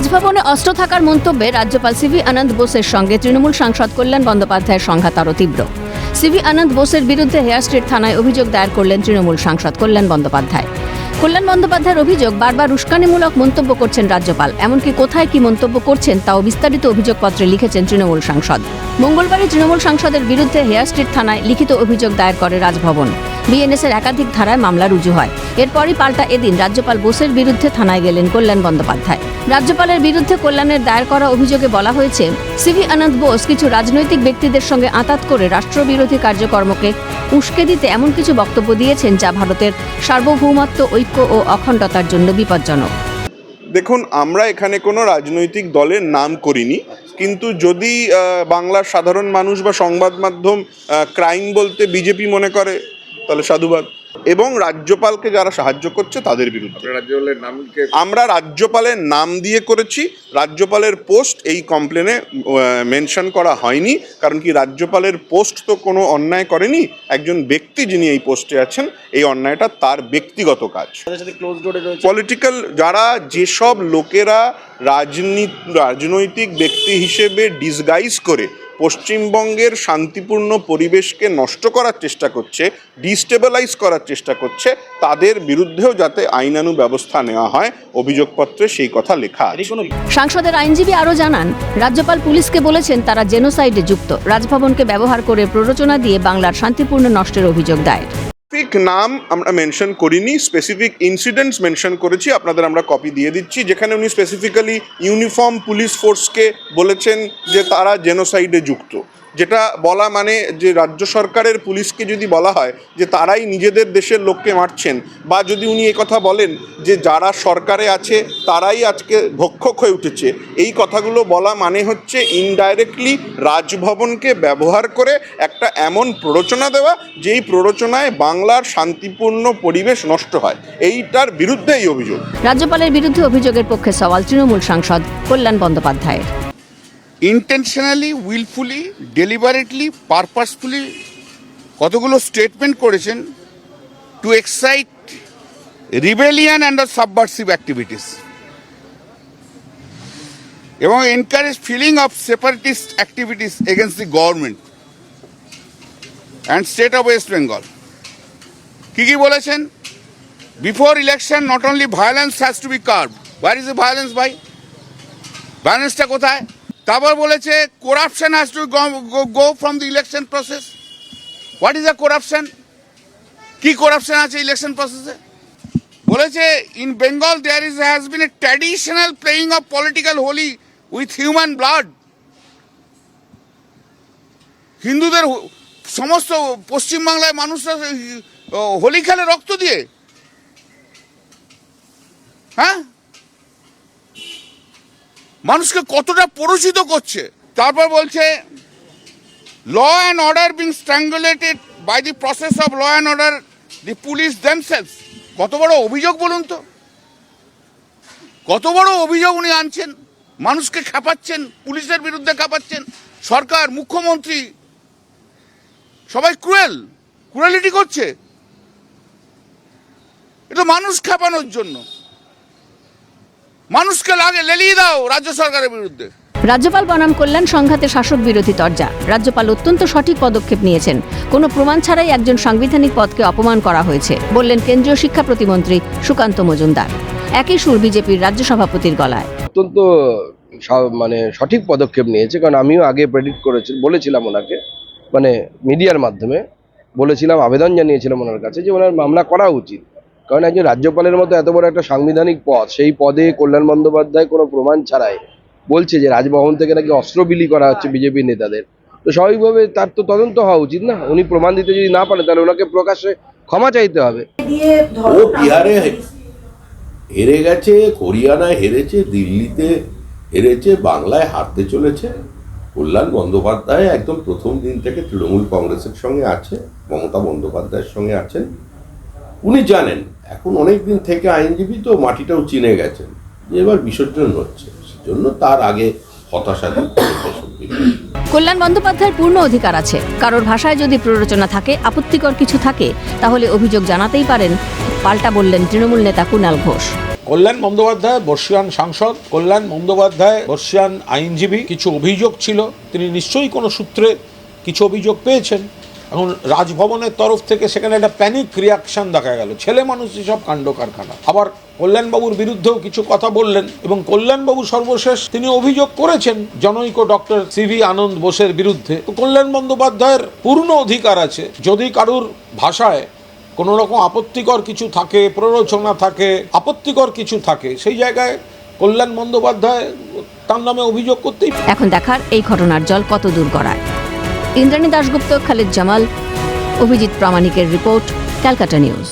রাজভবনে অস্ত্র থাকার মন্তব্যে রাজ্যপাল সিভি আনন্দ বোসের সঙ্গে তৃণমূল সাংসদ কল্যাণ বন্দ্যোপাধ্যায়ের সংঘাত আরও তীব্র সিভি আনন্দ বোসের বিরুদ্ধে হেয়ার স্ট্রিট থানায় অভিযোগ দায়ের করলেন তৃণমূল সাংসদ কল্যাণ বন্দ্যোপাধ্যায়। কল্যাণ বন্দ্যোপাধ্যায়ের অভিযোগ বারবার উস্কানিমূলক মন্তব্য করছেন রাজ্যপাল। এমনকি কোথায় কি মন্তব্য করছেন তাও বিস্তারিত অভিযোগপত্রে লিখেছেন তৃণমূল সাংসদ। মঙ্গলবারই তৃণমূল সাংসদের বিরুদ্ধে হেয়ার স্ট্রিট থানায় লিখিত অভিযোগ দায়ের করে রাজভবন। বিএনএসের একাধিক ধারায় মামলা রুজু হয়। এরপরই পাল্টা এদিন রাজ্যপাল বোসের বিরুদ্ধে থানায় গেলেন কল্যাণ বন্দ্যোপাধ্যায়। রাজ্যপালের বিরুদ্ধে কল্যাণের দায়ের করা অভিযোগে বলা হয়েছে, সিভি আনন্দ বোস কিছু রাজনৈতিক ব্যক্তিদের সঙ্গে আঁতাত করে রাষ্ট্রবিরোধী কার্যকর্মকে উস্কে দিতে এমন কিছু বক্তব্য দিয়েছেন যা ভারতের সার্বভৌমত্ব, ঐক্য ও অখণ্ডতার জন্য বিপজ্জনক। দেখুন, আমরা এখানে কোনো রাজনৈতিক দলের নাম করিনি, কিন্তু যদি বাংলার সাধারণ মানুষ বা সংবাদ মাধ্যম ক্রাইম বলতে বিজেপি মনে করে, তাহলে সাধুবাদ। এবং রাজ্যপালকে যারা সাহায্য করছে তাদের বিরুদ্ধে। আমরা রাজ্যপালের নাম দিয়ে করেছি রাজ্যপালের পোস্ট এই কমপ্লেনে মেনশন করা হয়নি কারণ কি রাজ্যপালের পোস্ট তো কোনো অন্যায় করেনি একজন ব্যক্তি যিনি এই পোস্টে আছেন এই অন্যায়টা তার ব্যক্তিগত কাজ। পলিটিক্যাল যারা যেসব লোকেরা রাজনীতি রাজনৈতিক ব্যক্তি হিসেবে ডিসগাইজ করে পশ্চিমবঙ্গের শান্তিপূর্ণ পরিবেশকে নষ্ট করার চেষ্টা করছে ডিস্টেবিলাইজ করার চেষ্টা করছে তাদের বিরুদ্ধেও যাতে আইনানু ব্যবস্থা নেওয়া হয় অভিযোগপত্রে সেই কথা লেখা আছে। সাংসদের আইনজীবী আরও জানান রাজ্যপাল পুলিশকে বলেছেন তারা জেনোসাইডে যুক্ত রাজভবনকে ব্যবহার করে প্ররোচনা দিয়ে বাংলার শান্তিপূর্ণ নষ্টের অভিযোগ দায়ের। স্পেসিফিক নাম আমরা মেনশন করিনি স্পেসিফিক ইনসিডেন্টস মেনশন করেছি, আপনাদের আমরা কপি দিয়ে দিচ্ছি, যেখানে উনি স্পেসিফিক্যালি ইউনিফর্ম পুলিশ ফোর্সকে বলেছেন যে তারা জেনোসাইডে যুক্ত। যেটা বলা মানে যে রাজ্য সরকারের পুলিশকে যদি বলা হয় যে তারাই নিজেদের দেশের লোককে মারছেন বা যদি উনি কথা বলেন যে যারা সরকারে আছে তারাই আজকে ভক্ষক হয়ে উঠেছে, এই কথাগুলো বলা মানে হচ্ছে ইনডাইরেক্টলি রাজভবনকে ব্যবহার করে একটা এমন প্ররোচনা দেওয়া যেই প্ররোচনায় বাংলার শান্তিপূর্ণ পরিবেশ নষ্ট হয়। এইটার বিরুদ্ধে এই অভিযোগ। রাজ্যপালের বিরুদ্ধে অভিযোগের পক্ষে সওয়াল তৃণমূল সাংসদ কল্যাণ বন্দ্যোপাধ্যায়ের। ইন্টেনশনালি উইলফুলি ডেলিবারেটলি পারপাসফুলি কতগুলো স্টেটমেন্ট করেছেন to excite rebellion and subversive activities এবং encourage feeling of separatist activities against the government and state of West Bengal কি কি বলেছেন? Before election not only violence has to be curb where is a violence ভাই? ভায়োলেন্সটা কোথায়? তারপর বলেছে corruption has to go from the election process what is the corruption কি corruption আছে ইলেকশন প্রসেসে বলেছে in Bengal there is has been a traditional playing of political Holi with human blood হিন্দুদের সমস্ত পশ্চিমবাংলায় মানুষরা হোলি খেলে রক্ত দিয়ে। হ্যাঁ? মানুষকে কতটা পরিচিত করছে। তারপর বলছে law and order being strangulated by the process of law and order the police themselves কত বড় অভিযোগ বলুন তো। কত বড় অভিযোগ উনি আনছেন। মানুষকে খাপাচ্ছেন, পুলিশের বিরুদ্ধে খাপাচ্ছেন। সরকার, মুখ্যমন্ত্রী, সবাই ক্রুয়েল ক্রুয়েলিটি করছে। এটা মানুষ খাপানোর জন্য। মানুষকে লাগে লেলিয়ে দাও রাজ্য সরকারের বিরুদ্ধে। রাজ্যপাল বনাম কল্যাণ সংঘাতে শাসক বিরোধী তরজা। রাজ্যপাল অত্যন্ত সঠিক পদক্ষেপ নিয়েছেন। কোনো প্রমাণ ছাড়াই একজন সাংবিধানিক পদকে অপমান করা হয়েছে বললেন কেন্দ্রীয় শিক্ষা প্রতিমন্ত্রী সুকান্ত মজুমদার। একই সুর বিজেপির রাজ্য সভাপতির গলায়। অত্যন্ত মানে সঠিক পদক্ষেপ নিয়েছে কারণ আমিও আগে প্রেডিক্ট করেছি বলেছিলাম ওনাকে মানে মিডিয়ার মাধ্যমে বলেছিলাম আবেদন জানিয়েছিলাম ওনার কাছে যে ওনার মামলা করা উচিত। কারণ একজন রাজ্যপালের মতো এত বড় একটা সাংবিধানিক পদ সেই পদে কল্যাণ বন্দ্যোপাধ্যায় কোনো প্রমাণ ছাড়াই বলছে যে রাজভবন থেকে নাকি অস্ত্র বিলি করা হচ্ছে বিজেপি নেতাদের। তো স্বাভাবিকভাবে তার তো তদন্ত হওয়া উচিত না। উনি প্রমাণ দিতে যদি না পারেন তাহলে ওনাকে প্রকাশ্যে ক্ষমা চাইতে হবে। ও বিহারে হেরে গেছে হরিয়ানায় হেরেছে দিল্লিতে হেরেছে বাংলায় হারতে চলেছে। কল্যাণ বন্দ্যোপাধ্যায় একদম প্রথম দিন থেকে তৃণমূল কংগ্রেসের সঙ্গে আছে মমতা বন্দ্যোপাধ্যায়ের সঙ্গে আছেন। উনি জানেন এখন অনেক দিন থেকে আইনজীবী তো মাটিটাও চিনে গেছেন যে এবার বিসর্জন হচ্ছে। সেজন্য তার আগে হতাশা। কল্যাণ বন্দ্যোপাধ্যায়ের পূর্ণ অধিকার আছে। কারোর ভাষায় যদি প্ররোচনা থাকে আপত্তিকর কিছু থাকে তাহলে অভিযোগ জানাতেই পারেন পাল্টা বললেন তৃণমূল নেতা কুণাল ঘোষ। কল্যাণ বন্দ্যোপাধ্যায় বর্ষিয়ান সাংসদ কল্যাণ বন্দ্যোপাধ্যায় বর্ষিয়ান আইনজীবী কিছু অভিযোগ ছিল। তিনি নিশ্চয়ই কোনো সূত্রে কিছু অভিযোগ পেয়েছেন। এখন রাজভবনের তরফ থেকে সেখানে একটা প্যানিক রিয়াকশন দেখা গেল। ছেলে মানুষ সব কাণ্ড কারখানা। আবার কল্যাণবাবুর বিরুদ্ধেও কিছু কথা বললেন এবং কল্যাণবাবু সর্বশেষ তিনি অভিযোগ করেছেন জনৈক ডক্টর সিভি আনন্দ বোসের বিরুদ্ধে। কল্যাণ বন্দ্যোপাধ্যায়ের পূর্ণ অধিকার আছে। যদি কারুর ভাষায় কোনো রকম আপত্তিকর কিছু থাকে, প্ররোচনা থাকে, আপত্তিকর কিছু থাকে, সেই জায়গায় কল্যাণ বন্দ্যোপাধ্যায় তার নামে অভিযোগ করতেই এখন দেখার এই ঘটনার জল কত দূর গড়ায়। ইন্দ্রাণী দাশগুপ্ত খালিদ জামাল অভিজিৎ প্রামাণিকের রিপোর্ট ক্যালকাটা নিউজ।